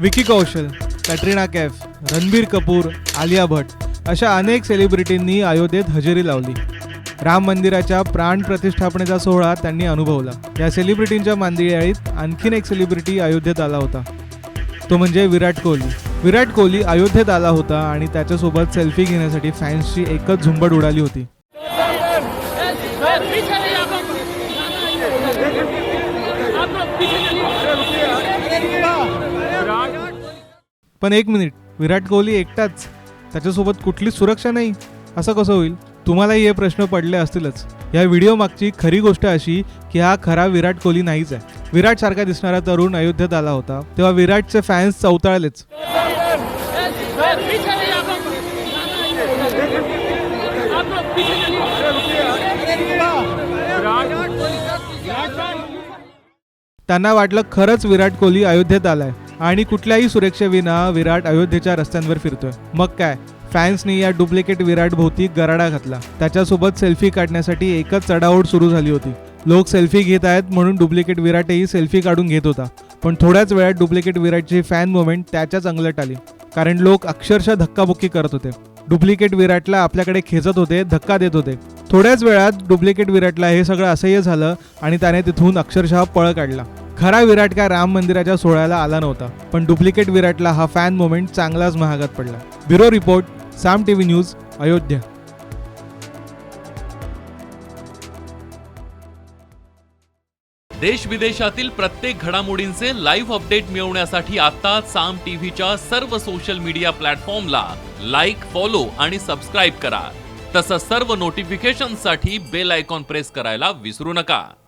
विकी कौशल कॅटरीना कैफ रणबीर कपूर आलिया भट अशा अनेक सेलिब्रिटींनी अयोध्येत हजेरी लावली. राम मंदिराच्या प्राण प्रतिष्ठापनेचा सोहळा त्यांनी अनुभवला. या सेलिब्रिटींच्या मांदियाळीत आणखीन एक सेलिब्रिटी अयोध्येत आला होता. तो म्हणजे विराट कोहली. विराट कोहली अयोध्येत आला होता आणि त्याच्यासोबत सेल्फी घेण्यासाठी फॅन्सची एकच झुंबड उडाली होती. पण एक मिनिट विराट कोहली एकटाच. त्याच्यासोबत कुठलीच सुरक्षा नाही. असं कसं होईल? तुम्हालाही हे प्रश्न पडले असतीलच. या व्हिडिओ मागची खरी गोष्ट अशी की हा खरा विराट कोहली नाहीच आहे. विराट सारखा दिसणारा तरुण अयोध्येत आला होता. तेव्हा विराटचे फॅन्स चौताळलेच. त्यांना वाटलं खरंच विराट कोहली अयोध्येत आलाय. आणि कुठल्याही सुरक्षेविना विराट अयोध्येच्या रस्त्यांवर फिरतोय. मग काय? फॅन्सनी या डुप्लिकेट विराट भोवती गराडा घातला. त्याच्यासोबत सेल्फी काढण्यासाठी एकच चढाओढ सुरू झाली होती. लोक सेल्फी घेत आहेत म्हणून डुप्लिकेट विराटही सेल्फी काढून घेत होता. पण थोड्याच वेळात डुप्लिकेट विराटची फॅन मुवमेंट त्याच्याच अंगलट आली. कारण लोक अक्षरशः धक्काबुक्की करत होते. डुप्लिकेट विराटला आपल्याकडे खेचत होते धक्का देत होते. थोड्याच वेळात डुप्लिकेट विराटला हे सगळं असह्य झालं आणि त्याने तिथून अक्षरशः पळ काढला. खरा विराट काय राम मंदिराच्या सोहळ्याला आला नव्हता पण डुप्लिकेट विराटला हा फॅन मोमेंट चांगलाच महागात पडला. Bureau report Saam TV news Ayodhya. देश विदेशातील प्रत्येक घडामोडींचे लाईव्ह अपडेट मिळवण्यासाठी आता साम टीव्हीच्या सर्व सोशल मीडिया प्लॅटफॉर्मला लाईक फॉलो आणि सबस्क्राईब करा. तसंच सर्व नोटिफिकेशनसाठी बेल आयकॉन प्रेस करायला विसरू नका.